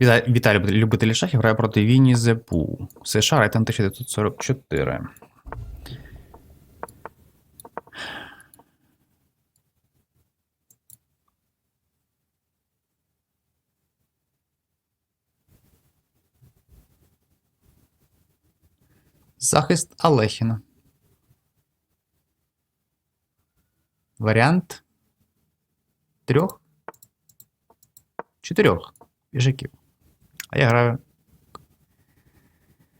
Віта- Віталій, любителі шахів, грає проти Вінні Зепу. США, рейтинг 1944. Захист Алехіна. Варіант трьох? Чотирьох біжаків. А я граю.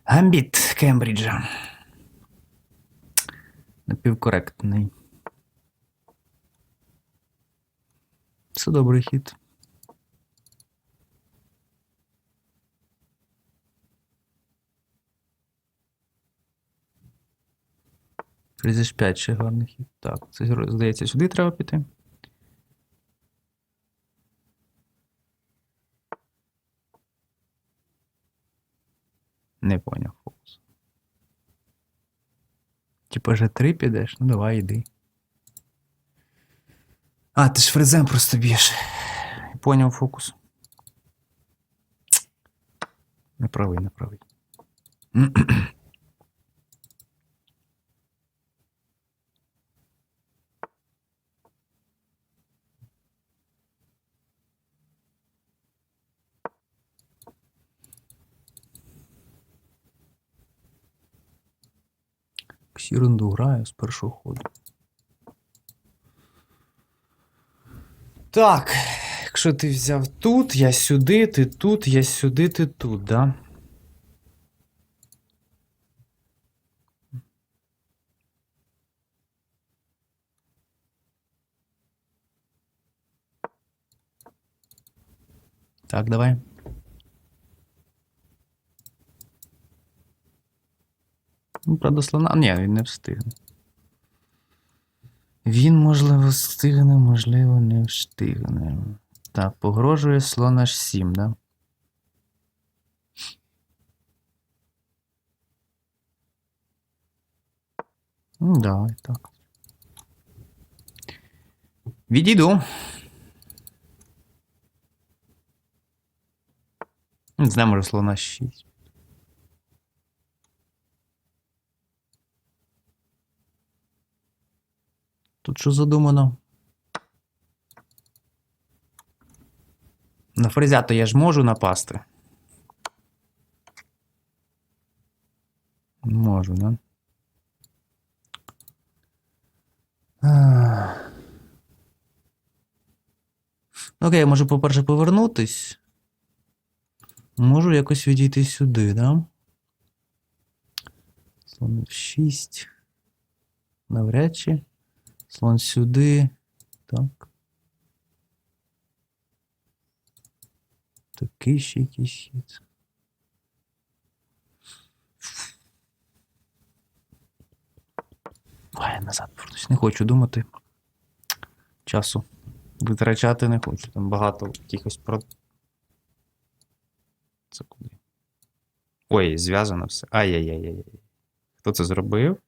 Гамбіт Кембриджа. Напівкоректний. Це добрий хід. Фрізиш 5 ще гарний хід. Так, це здається, сюди треба піти. Не поняв фокус. Типа же три підеш? Ну давай йди. А, ти ж фрезем просто б'єш. Поняв фокус. Не правий, не правий. Якусь ерунду граю з першого ходу. Так, якщо ти взяв тут, я сюди, ти тут, я сюди, ти тут, да? Так, давай. Ну, правда, слона. Ні, він не встигне. Він, можливо, встигне, можливо, не встигне. Так, погрожує слон аж 7, да? Ну, давай, так. Відійду. Не знаю, може слона 6. Тут що задумано? На фрезя-то я ж можу напасти. Можу, да? Окей, я можу, по-перше, повернутись. Можу якось відійти сюди, да? Слон 6. Навряд чи. Слон сюди. Так. Такий ще якийсь хід. Ой, назад повернусь. Не хочу думати. Часу витрачати не хочу. Там багато якихось про. Це куди? Ой, зв'язано все. Ай-яй-яй-яй. Хто це зробив?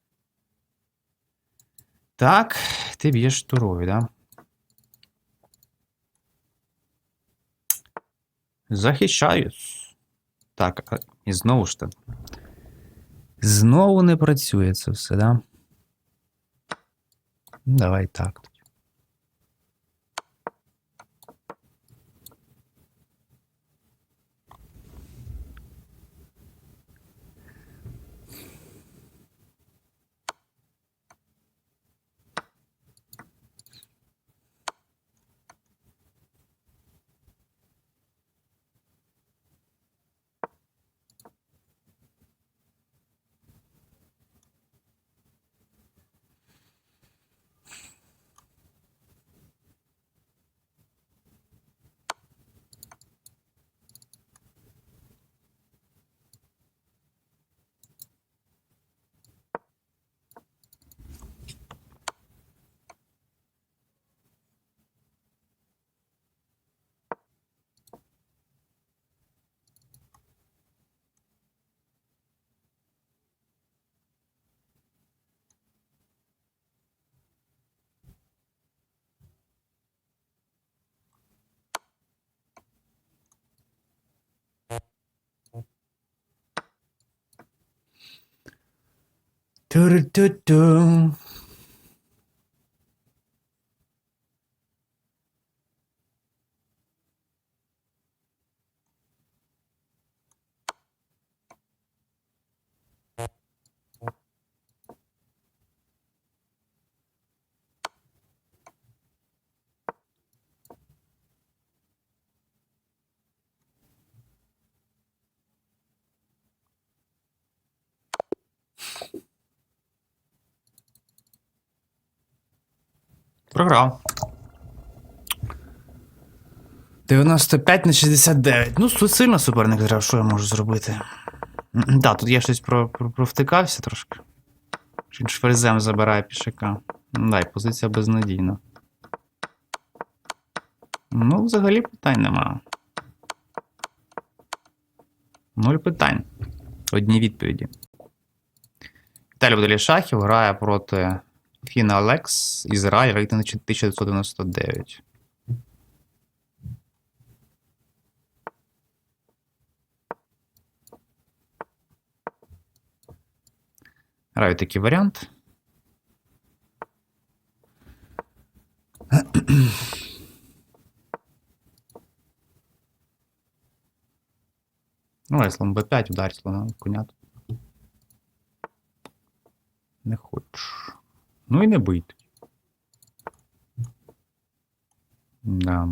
Так, ти б'єш турові, да? Захищаюсь. Так, і знову ж таки. Знову не працює це все, да? Давай так. Тоді. Ту-ру-ту-ту. Програв. 95 на 69. Ну, сильно суперник грав, що я можу зробити. Так, да, тут я щось про, про, провтикався трошки. Він ферзем забирає пішака. Ну, да, і позиція безнадійна. Ну, взагалі питань нема. Нуль питань. Одні відповіді. Віталій Водолій Шахів грає проти Фіна Алекс, Ізраїль, рейтинг 1999. Граю такий варіант. Ну, слон b5, удар слона коня. Не хочеш. Ну і не тоді. Да.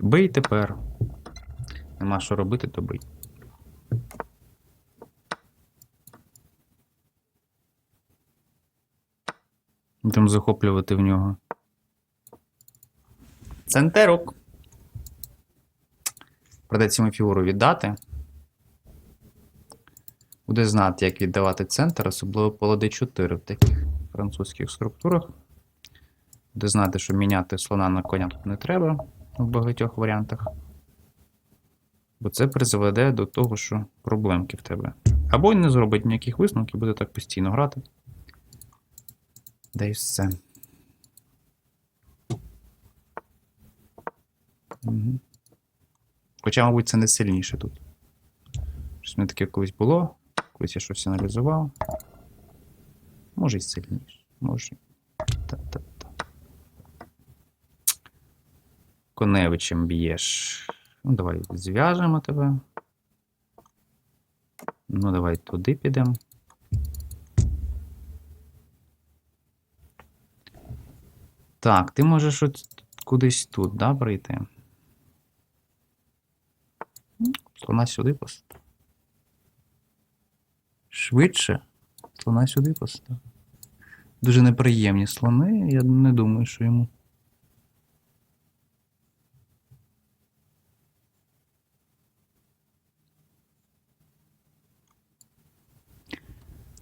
Бий тепер. Нема що робити, то бий. Там захоплювати в нього. Центерок. Придеться йому фігуру віддати. Буде знати, як віддавати центр, особливо по лади 4 в таких французьких структурах. Буде знати, що міняти слона на коня тут не треба в багатьох варіантах. Бо це призведе до того, що проблемки в тебе. Або не зробить ніяких висновків, буде так постійно грати. Да і все. Угу. Хоча, мабуть, це не сильніше тут. Щось мене таке колись було. Колись я щось аналізував. Може і сильніше. Може. Та-та-та. Коневичем б'єш. Ну, давай зв'яжемо тебе. Ну, давай туди підемо. Так, ти можеш от кудись тут, да, прийти? Слона сюди постав. Швидше. Слона сюди постав. Дуже неприємні слони, я не думаю, що йому.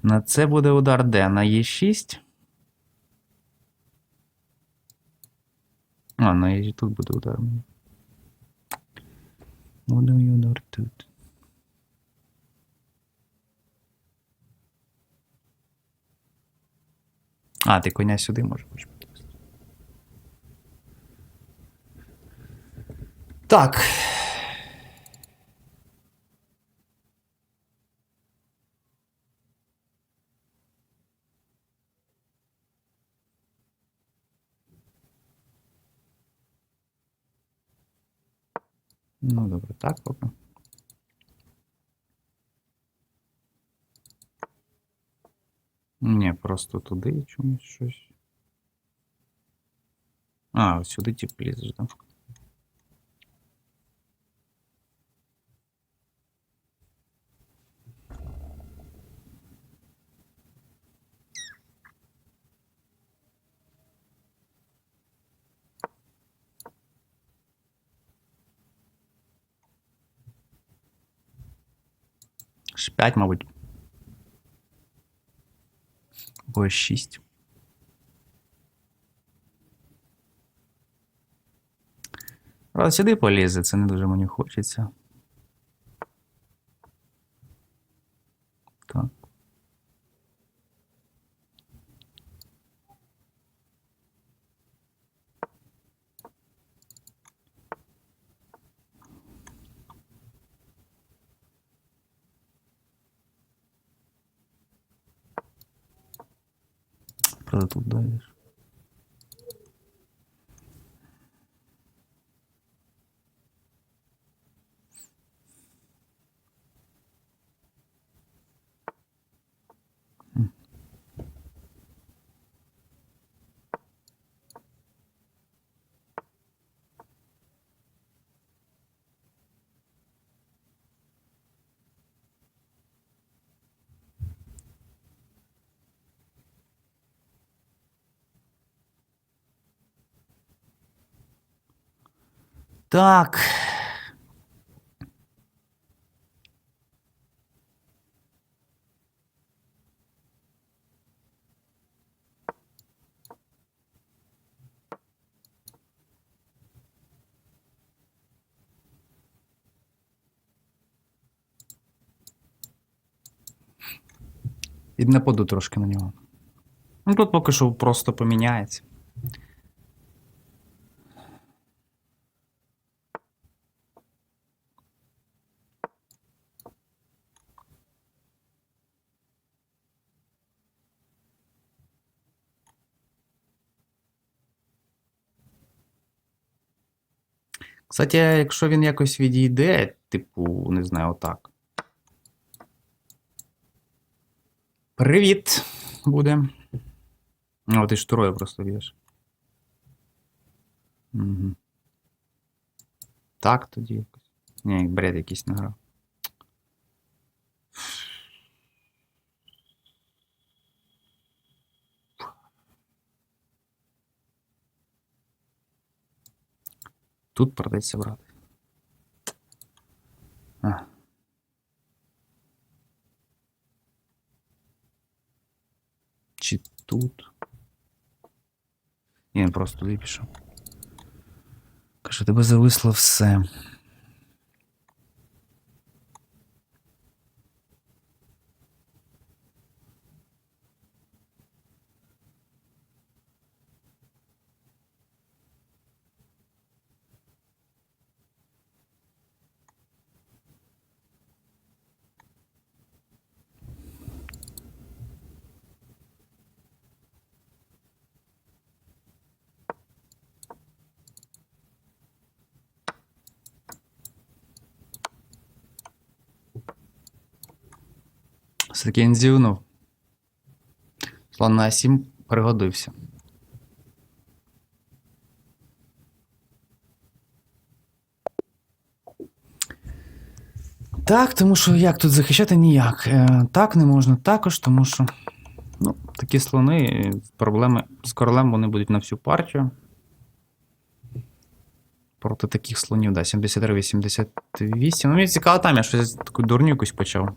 На це буде удар Д на Е6. А, на Е тут буде удар. Буде мій удар тут. А, ти коня сюди можеш підвести. Так. Ну, добре, так поки. Ні, просто туди чомусь щось. А, ось сюди ті лізеш, так? Ж 5, мабуть. Або 6. Але сюди полізе, це не дуже мені хочеться. Так. Правда, тут дайдеш. Так. І нападу трошки на нього. Ну тут поки що просто поміняється. Кстати, якщо він якось відійде, типу, не знаю, отак. Привіт! Буде. О, ти ж троє просто б'єш. Угу. Так тоді якось. Ні, бред якийсь не Тут придеться брати. А. Чи тут? Ні, просто туди пішов. Каже, тебе зависло все. Все-таки він зівнув. Слон на 7 пригодився. Так, тому що як тут захищати ніяк. Е, так не можна також, тому що ну, такі слони, е, проблеми з королем вони будуть на всю партію. Проти таких слонів, да, 73-88. Ну, мені цікаво, там я щось таку дурню якусь почав.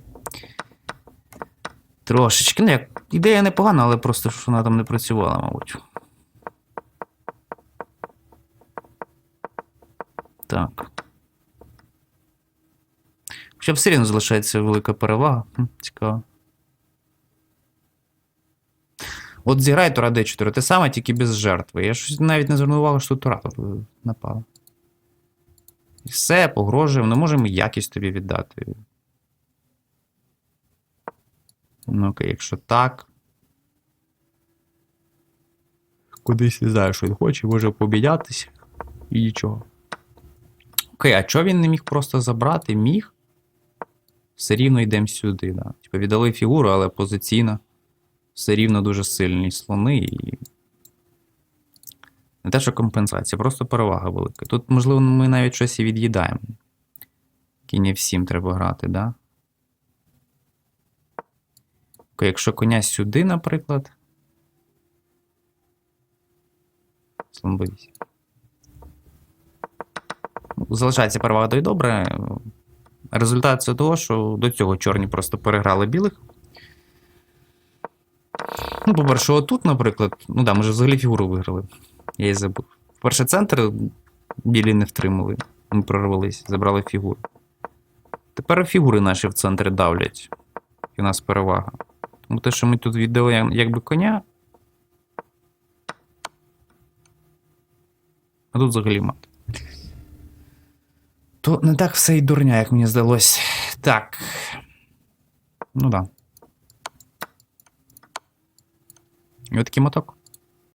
Трошечки, ну як ідея непогана, але просто що вона там не працювала, мабуть. Так. Хоча все рівно залишається велика перевага. Хм, Цікаво. От зіграй Тура D4, те саме, тільки без жертви. Я щось навіть не звернув увагу, що Тура тут напала. І все, погрожуємо, не можемо якість тобі віддати. Ну, окей, якщо так. Кудись не що він хоче, може побідятися і нічого. Окей, а чого він не міг просто забрати? Міг? Все рівно йдемо сюди, да. Типу віддали фігуру, але позиційно. Все рівно дуже сильні слони і. Не те, що компенсація, просто перевага велика. Тут, можливо, ми навіть щось і від'їдаємо. Кінь всім треба грати, да? Окей, якщо коня сюди, наприклад. Слон Залишається перевага то й добре. Результат це того, що до цього чорні просто переграли білих. Ну, по-перше, отут, наприклад, ну да, ми ж взагалі фігуру виграли. Я її забув. Перший центр білі не втримали. Ми прорвались, забрали фігуру. Тепер фігури наші в центрі давлять. І у нас перевага. Тому те, що ми тут віддали як- якби коня. А тут взагалі мат. То не так все і дурня, як мені здалось. Так. Ну да. І отакий моток.